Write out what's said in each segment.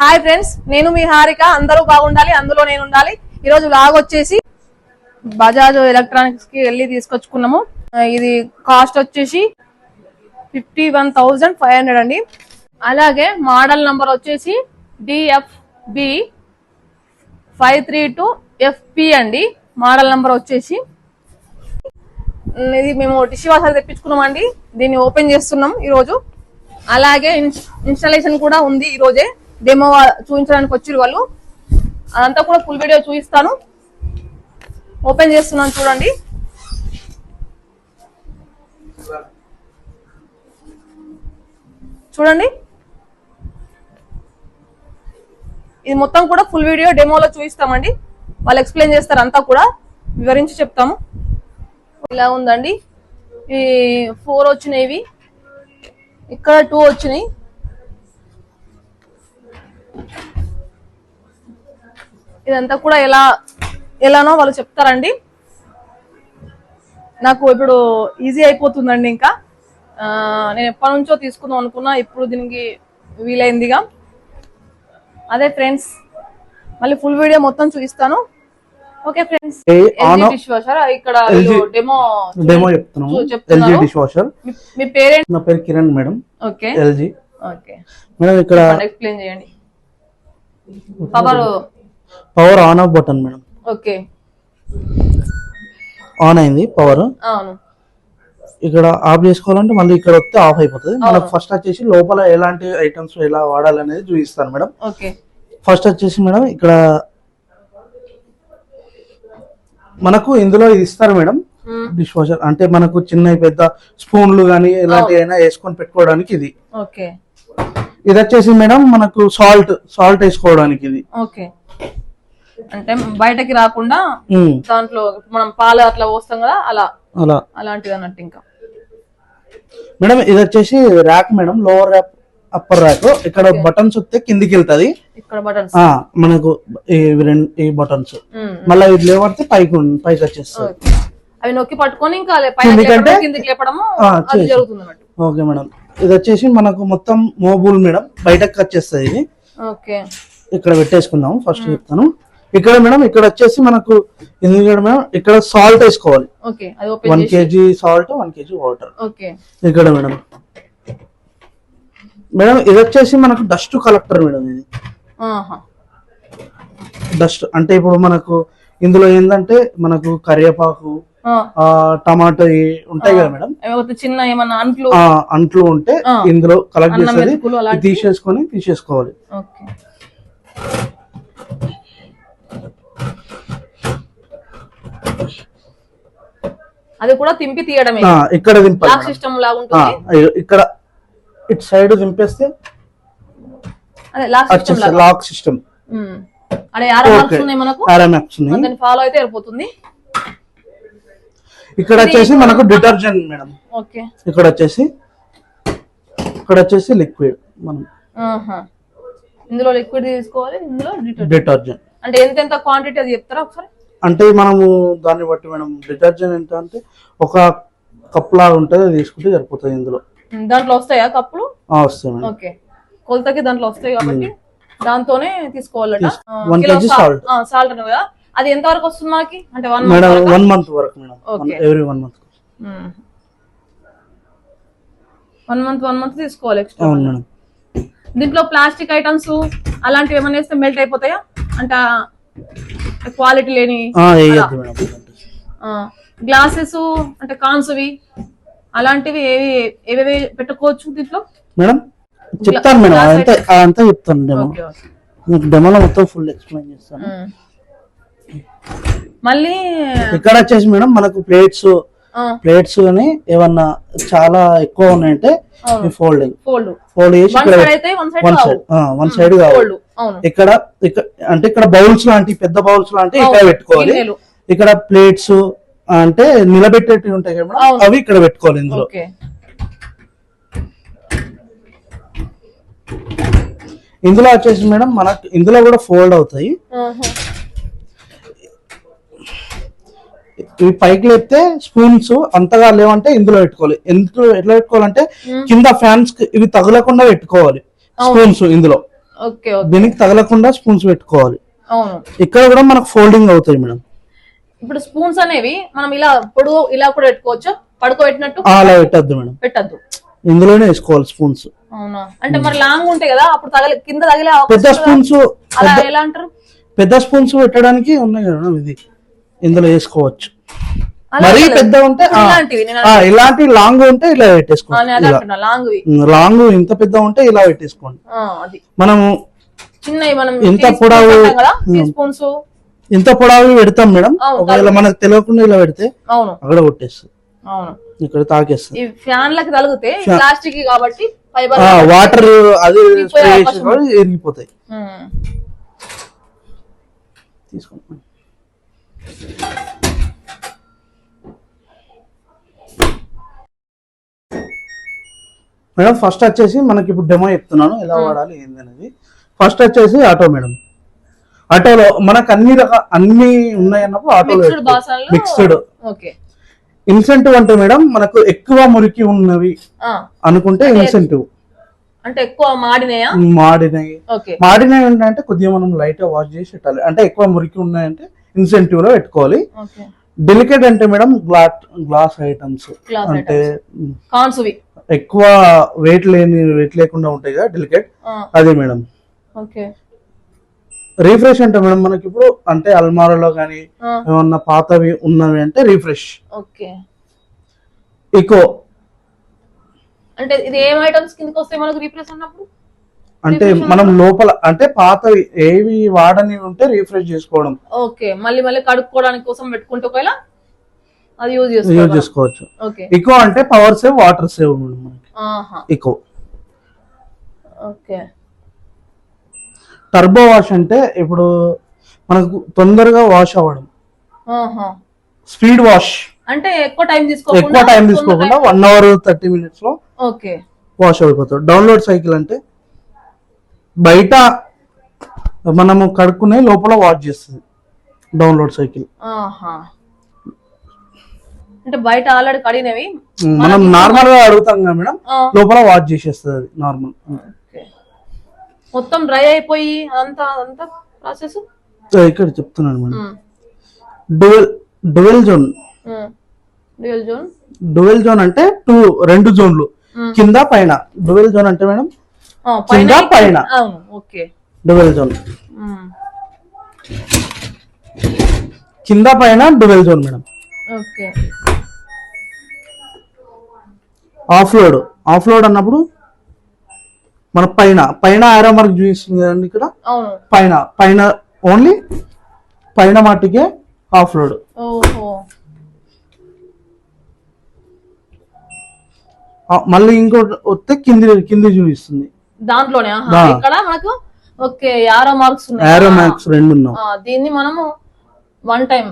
Hi friends నేను మీ హారిక. అందరూ బాగుండాలి అందులో నేను ఉండాలి. ఈ రోజు లాగ్ వచ్చేసి బజాజ్ ఎలక్ట్రానిక్స్కి వెళ్ళి తీసుకొచ్చుకున్నాము. ఇది కాస్ట్ వచ్చేసి fifty one thousand five hundred అండి. అలాగే మోడల్ నంబర్ వచ్చేసి DF B five three two FP అండి. మోడల్ నంబర్ వచ్చేసి. ఇది మేము టిష్యూ తెప్పించుకున్నాం తెప్పించుకున్నామండి. దీన్ని ఓపెన్ చేస్తున్నాం ఈరోజు. అలాగే అలాగే ఇన్స్టాలేషన్ కూడా ఉంది ఈరోజే. డెమో చూపించడానికి వచ్చారు వాళ్ళు. అదంతా కూడా ఫుల్ వీడియో చూపిస్తాను. ఓపెన్ చేస్తున్నాను చూడండి. చూడండి. ఇది మొత్తం కూడా ఫుల్ వీడియో డెమోలో చూపిస్తామండి. వాళ్ళు ఎక్స్ప్లెయిన్ చేస్తారు అంతా కూడా. వివరించి చెప్తాము. ఇలా ఉందండి. ఈ ఫోర్ వచ్చినాయి ఇక్కడ టూ వచ్చినాయి. ఇదంతా కూడా ఎలా ఎలానో వాళ్ళు చెప్తారండి. నాకు ఇప్పుడు ఈజీ అయిపోతుందండి ఇంకా. నేను ఎప్పటి నుంచో తీసుకుందాం అనుకున్నా ఇప్పుడు దీనికి వీలైందిగా. అదే ఫ్రెండ్స్ మళ్ళీ ఫుల్ వీడియో మొత్తం చూపిస్తాను. ఓకే ఫ్రెండ్స్ డిష్ వాషర్ ఇక్కడ డెమో డెమో చెప్తున్నాము. చూ- ఎల్జీ చెప్తున్నారు. డిష్ వాషర్ మీ పేరెంట్ నా పేరు Kiran madam. Okay. LG. Okay. Madam ఇక్కడ ఎక్స్ప్లెయిన్ చేయండి. Power. Power on off button madam. Okay. On అయింది పవర్. అవును. ఇక్కడ ఆఫ్ చేసుకోవాలంటే మళ్ళీ ఇక్కడ వస్తే ఆఫ్ అయిపోతుంది. మనకు ఫస్ట్ వచ్చేసి లోపల ఎలాంటి ఐటమ్స్ ఎలా వాడాలనేది చూపిస్తాను మేడం. ఓకే. ఫస్ట్ వచ్చేసి మేడం ఇక్కడ మనకు ఇందులో ఇది ఇస్తారు మేడం. డిష్ వాషర్ అంటే మనకు చిన్న పెద్ద స్పూన్లు కానీ ఇలాంటివి అయినా వేసుకొని పెట్టుకోవడానికి ఇది. ఓకే. ఇది వచ్చేసి మేడం మనకు సాల్ట్ సాల్ట్ వేసుకోవడానికి ఇది. ఓకే. అంటే బయటకి రాకుండా దాంట్లో మనం పాలు అట్లా పోస్తాం కదా అలా. అలా. అలాంటిది అన్నట్టు ఇంకా. మేడం ఇది వచ్చేసి rack madam lower rack upper rack ఇక్కడ బటన్స్ వస్తే కిందికి వెళ్తది. ఇక్కడ బటన్స్ మనకు ఈ రెండు ఈ బటన్స్ మళ్ళీ ఇది లేవడితే పైకి పైకి వచ్చేస్తుంది. అవి నొక్కి పట్టుకొని ఇంకా కిందికి లేపడము. జరుగుతుంది ఓకే మేడం. ఇది వచ్చేసి మనకు మొత్తం మోబుల్ మేడం బయటకు వచ్చేస్తుంది ఇది. ఓకే. ఇక్కడ పెట్టేసుకుందాము ఫస్ట్ చెప్తాను. ఇక్కడ మేడం ఇక్కడ వచ్చేసి మనకు ఎందుకంటే మేడం ఇక్కడ సాల్ట్ వేసుకోవాలి. One KG salt one KG water ఇక్కడ మేడం. మేడం ఇది వచ్చేసి మనకు డస్ట్ కలెక్టర్ మేడం ఇది. డస్ట్ అంటే ఇప్పుడు మనకు ఇందులో ఏంటంటే మనకు కరివేపాకు టమాటో ఉంటాయి కదా మేడం. చిన్న ఏమన్నా అంట్లు? ఉంటే. ఇందులో కలెక్ట్ చేసేది. తీసేసుకొని తీసేసుకోవాలి. అది కూడా తింపి తీయడమే. ఇక్కడ దింపాలి. సిస్టమ్ లాగా ఉంటుంది. ఇక్కడ ఇటు సైడ్ దింపేస్తే లాక్ సిస్టమ్. అదే ఆరో ఉన్నాయి మనకు ఉన్నాయి దాన్ని ఫాలో అయితే ఇక్కడ వచ్చేసి మనకు డిటర్జెంట్ మేడం. ఓకే. ఇక్కడ వచ్చేసి ఇక్కడ వచ్చేసి లిక్విడ్ మనం. ఇందులో లిక్విడ్ తీసుకోవాలి ఇందులో డిటర్జెంట్. డిటర్జెంట్. అంటే ఎంత ఎంత క్వాంటిటీ అది చెప్తారా ఒకసారి? అంటే మనము దాన్ని బట్టి మేడం డిటర్జెంట్ ఎంత అంటే ఒక కప్ లాగా ఉంటుంది అది తీసుకుంటే సరిపోతుంది ఇందులో. దాంట్లో వస్తాయా కప్పులు? వస్తాయి మేడం. ఓకే. కొలతకి దాంట్లో వస్తాయి కాబట్టి దాంతోనే తీసుకోవాలట. సాల్ట్ అన్న కదా. అది ఎంత వరకు వస్తుంది మనకి? అంటే వన్ మేడం వన్ మంత్ వరకు madam. Every one month one month one month తీసుకోవాలి ఎక్స్ట్రా అవును మేడం. దీంట్లో ప్లాస్టిక్ ఐటమ్స్ అలాంటివి ఏమైనా వేస్తే మెల్ట్ అయిపోతాయా? అంటే క్వాలిటీ లేని గ్లాసెస్ అంటే కాన్స్వి అలాంటివి ఏవి ఏవేవి పెట్టుకోవచ్చు దీంట్లో? మేడం చెప్తాను మేడం అదంతా అదంతా చెప్తాను డెమో. మీకు డెమోలో మొత్తం ఫుల్ ఎక్స్ప్లెయిన్ చేస్తాను. మళ్ళీ ఇక్కడ వచ్చేసి మేడం మనకు ప్లేట్స్ ప్లేట్స్ కానీ ఏమన్నా చాలా ఎక్కువ ఉన్నాయంటే. ఫోల్డింగ్. ఫోల్డ్. ఫోల్డ్ చేసి వన్ సైడ్ వన్ కావాలి ఇక్కడ ఇక్కడ అంటే ఇక్కడ బౌల్స్ లాంటి పెద్ద బౌల్స్ లాంటి ఇక్కడ పెట్టుకోవాలి. ఇక్కడ ప్లేట్స్ అంటే నిలబెట్టేటివి ఉంటాయి కదా. అవి ఇక్కడ పెట్టుకోవాలి ఇందులో. ఇందులో వచ్చేసి మేడం మనకు ఇందులో కూడా ఫోల్డ్ అవుతాయి. ఇవి పైకి లేపితే స్పూన్స్ అంతగా లేవంటే ఇందులో పెట్టుకోవాలి. ఎందులో ఎట్లా పెట్టుకోవాలంటే కింద ఫ్యాన్స్ ఇవి తగలకుండా పెట్టుకోవాలి. స్పూన్స్ ఇందులో. ఓకే దీనికి తగలకుండా స్పూన్స్ పెట్టుకోవాలి. అవును. ఇక్కడ కూడా మనకు ఫోల్డింగ్ అవుతాయి మేడం. ఇప్పుడు స్పూన్స్ అనేవి మనం ఇలా పొడుగు ఇలా కూడా పెట్టుకోవచ్చు. పడుకోబెట్టినట్టు అలా పెట్టద్దు మేడం. పెట్టద్దు. ఇందులోనే వేసుకోవాలి స్పూన్స్. అవునా? అంటే మరి లాంగ్ ఉంటాయి కదా అప్పుడు తగలి కింద తగిలే పెద్ద? స్పూన్స్ అలా ఎలా అంటారు? పెద్ద స్పూన్స్ పెట్టడానికి ఉన్నాయి కదా ఇది. ఇందులో వేసుకోవచ్చు. మరీ పెద్ద ఉంటే ఇలాంటి లాంగ్ ఉంటే ఇలా పెట్టేసుకోండి. లాంగ్ ఇంత పెద్ద ఉంటే ఇలా పెట్టేసుకోండి. మనము స్పూన్స్ పొడవు? ఇంత పొడవు పెడతాం మేడం. ఒకవేళ మనకు తెలియకుండా ఇలా పెడితే అవును. అక్కడ కొట్టేస్తుంది. అవును. ఇక్కడ తాకేస్తుంది. ఈ ఫ్యాన్. లకి తగిలితే ప్లాస్టిక్ కాబట్టి వాటర్ అది విరిగిపోతాయి తీసుకోండి. మేడం ఫస్ట్ వచ్చేసి మనకి ఇప్పుడు డెమో చెప్తున్నాను ఎలా వాడాలి ఏంది అనేది. ఫస్ట్ వచ్చేసి ఆటో మేడం. ఆటోలో మనకు అన్ని రకాల అన్ని ఉన్నాయి అన్నప్పుడు ఆటోలో మిక్స్డ్ ఇన్సెంటివ్ అంటే మేడం మనకు ఎక్కువ మురికి ఉన్నవి అనుకుంటే ఇన్సెంటివ్ అంటే ఎక్కువ మాడినాయా? మాడినవి ఓకే. మాడినవి ఏంటంటే కొద్దిగా మనం లైట్గా వాష్ చేసి పెట్టాలి. అంటే ఎక్కువ మురికి ఉన్నాయంటే ఇన్సెంటివ్లో పెట్టుకోవాలి. డెలికేట్ అంటే మేడం గ్లాస్ గ్లాస్ ఐటమ్స్ అంటే కాన్సువి. ఎక్కువ వెయిట్ లేని వెయిట్ లేకుండా ఉంటాయి కదా డెలికేట్ అదే మేడం. ఓకే. రీఫ్రెష్ అంటే మేడం మనకి ఇప్పుడు అంటే అల్మారాలో కానీ. ఏమన్నా పాతవి ఉన్నవి అంటే రీఫ్రెష్ ఓకే. ఇకో అంటే ఇది ఏం ఐటమ్స్ కిందకి వస్తాయి మనకు రీప్లేస్ అన్నప్పుడు? అంటే మనం లోపల అంటే పాతవి ఏవి వాడని ఉంటే రీఫ్రెష్ చేసుకోవడం. ఓకే. మళ్ళీ మళ్ళీ కడుక్కోవడానికి కోసం పెట్టుకుంటే ఒకవేళ అది యూజ్ చేసుకోవచ్చు. ఇకో అంటే పవర్ సేవ్ వాటర్ సేవ్ మనకి. ఇకో ఓకే టర్బో వాష్ అంటే ఇప్పుడు మనకు తొందరగా వాష్ అవ్వడం. స్పీడ్ వాష్ అంటే ఎక్కువ టైం తీసుకోకుండా ఎక్కువ టైం తీసుకోకుండా వన్ అవర్ థర్టీ మినిట్స్లో ఓకే వాష్ అయిపోతుంది డౌన్లోడ్ సైకిల్ అంటే బయట మనము కడుక్కునే లోపల వాష్ చేస్తుంది. డౌన్లోడ్ సైకిల్ అంటే బయట ఆల్రెడీ కడిగినవి. మనం నార్మల్గా అడుగుతాం కదా మేడం లోపల వాష్ చేసేస్తుంది అది నార్మల్ ఓకే. మొత్తం డ్రై అయిపోయి అంతా అంతా ప్రాసెస్ ఇక్కడ చెప్తున్నాను madam. Dual dual zone dual zone dual zone అంటే టూ రెండు జోన్లు. కింద పైన. డువెల్ జోన్ అంటే మేడం కింద పైన అవును ఓకే. డువెల్ జోన్ కింద పైన dual zone madam. Okay. Off load. Off load అన్నప్పుడు మన పైన. పైన ఆరో మార్క్ చూపిస్తుంది కదండి ఇక్కడ? పైన. పైన ఓన్లీ పైన మట్టుకే ఆఫ్ లోడ్. ఓహో. మళ్ళీ ఇంకోటి వస్తే కింది కింది చూపిస్తుంది. దాంట్లోనే. ఇక్కడ మనకు ఓకే యారో మార్క్స్ ఉన్నాయి. ఆరో మ్యాక్స్ రెండు దీన్ని మనము వన్ టైం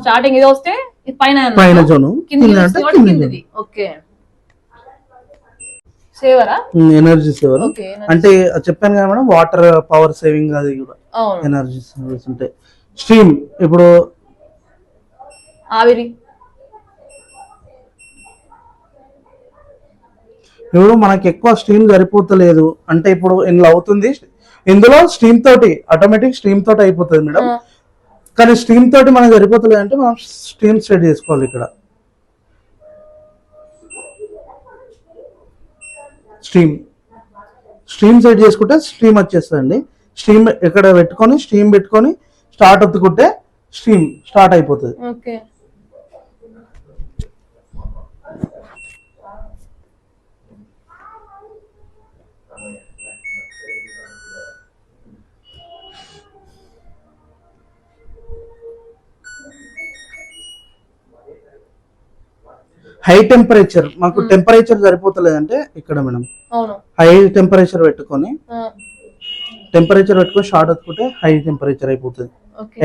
స్టార్టింగ్ ఇది వస్తే పైన. పైన జోను. కింది ఓకే. సేవరా? ఎనర్జీ సేవర్ అంటే చెప్పాను కదా మేడం వాటర్ పవర్ సేవింగ్ అది కూడా. ఎనర్జీ సేవర్స్ ఉంటాయి స్ట్రీమ్ ఇప్పుడు ఆవిరి. ఇప్పుడు మనకి ఎక్కువ స్ట్రీమ్ సరిపోతలేదు. అంటే ఇప్పుడు ఇందులో అవుతుంది ఇందులో స్ట్రీమ్ తోటి ఆటోమేటిక్ స్ట్రీమ్ తోటి అయిపోతుంది మేడం. కానీ స్ట్రీమ్ తోటి మనకు సరిపోతలేదు అంటే మనం స్ట్రీమ్ సెట్ చేసుకోవాలి ఇక్కడ. స్ట్రీమ్. స్ట్రీమ్ సెట్ చేసుకుంటే స్ట్రీమ్ వచ్చేస్తుందండి. స్ట్రీమ్ ఇక్కడ పెట్టుకొని స్ట్రీమ్ పెట్టుకొని స్టార్ట్ ఒత్తుకుంటే స్ట్రీమ్ స్టార్ట్ అయిపోతుంది. హై టెంపరేచర్ మాకు టెంపరేచర్ సరిపోతలేదంటే ఇక్కడ మేడం. హై టెంపరేచర్ పెట్టుకొని టెంపరేచర్ పెట్టుకొని షార్ట్ ఒత్తుకుంటే హై టెంపరేచర్ అయిపోతుంది.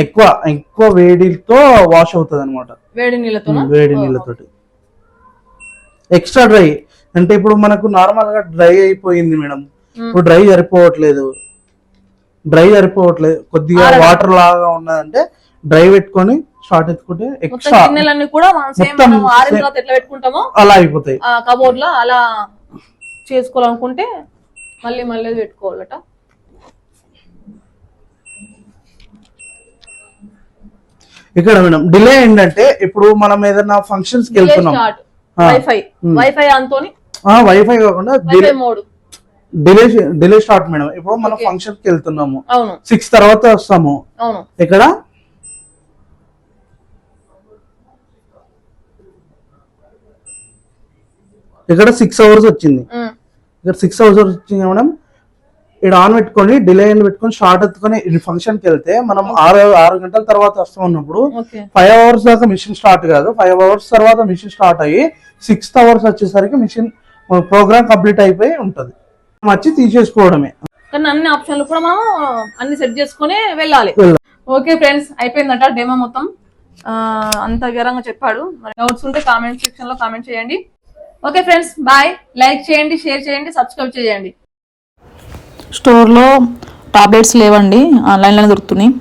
ఎక్కువ ఎక్కువ వేడితో వాష్ అవుతుంది అనమాట వేడి నీళ్ళతో వేడి నీళ్ళతోటి. Extra dry. అంటే ఇప్పుడు మనకు నార్మల్గా డ్రై అయిపోయింది మేడం. ఇప్పుడు డ్రై సరిపోవట్లేదు. డ్రై సరిపోవట్లేదు. కొద్దిగా వాటర్ లాగా ఉన్నదంటే డ్రై పెట్టుకొని షార్ట్ ఎత్తుకుంటే ఎక్స్ట్రా ఎట్లా పెట్టుకుంటామో అలా అయిపోతాయి. కబోర్డ్లో అలా చేసుకోవాలనుకుంటే మళ్ళీ మళ్ళీ పెట్టుకోవాలట. ఇక్కడ మేడం డిలే ఏంటంటే ఇప్పుడు మనం ఏదైనా ఫంక్షన్స్కి వెళ్తున్నాం. వైఫై వైఫై అంతోని వైఫై కాకుండా డిలే డిలే స్టార్ట్ మేడం. ఇప్పుడు మనం ఫంక్షన్కి వెళ్తున్నాము. సిక్స్ తర్వాత వస్తాము. ఇక్కడ ఇక్కడ సిక్స్ అవర్స్ వచ్చింది. ఇక్కడ సిక్స్ అవర్స్ వచ్చింది మేడం? ఇక్కడ ఆన్ పెట్టుకొని డిలే అని పెట్టుకొని షార్ట్ ఎత్తుకొని ఫంక్షన్కి వెళ్తే మనం ఆరు ఆరు గంటల తర్వాత వస్తాం ఉన్నప్పుడు ఫైవ్ అవర్స్ దాకా మిషన్ స్టార్ట్ కాదు. ఫైవ్ అవర్స్ తర్వాత మిషన్ స్టార్ట్ అయ్యి సిక్స్త్ అవర్స్ వచ్చేసరికి మిషన్ ప్రోగ్రామ్ కంప్లీట్ అయిపోయి ఉంటది. వచ్చి తీసేసుకోవడమే. కానీ అన్ని ఆప్షన్లు కూడా మనం అన్ని సెట్ చేసుకుని వెళ్ళాలి. ఓకే ఫ్రెండ్స్ అయిపోయిందట డెమో మొత్తం. అంత వివరంగా చెప్పాడు. డౌట్స్ ఉంటే కామెంట్ సెక్షన్లో కామెంట్ చేయండి. Okay friends bye. లైక్ చేయండి షేర్ చేయండి సబ్స్క్రైబ్ చేయండి. స్టోర్లో టాబ్లెట్స్ లేవండి ఆన్లైన్లోనే దొరుకుతున్నాయి.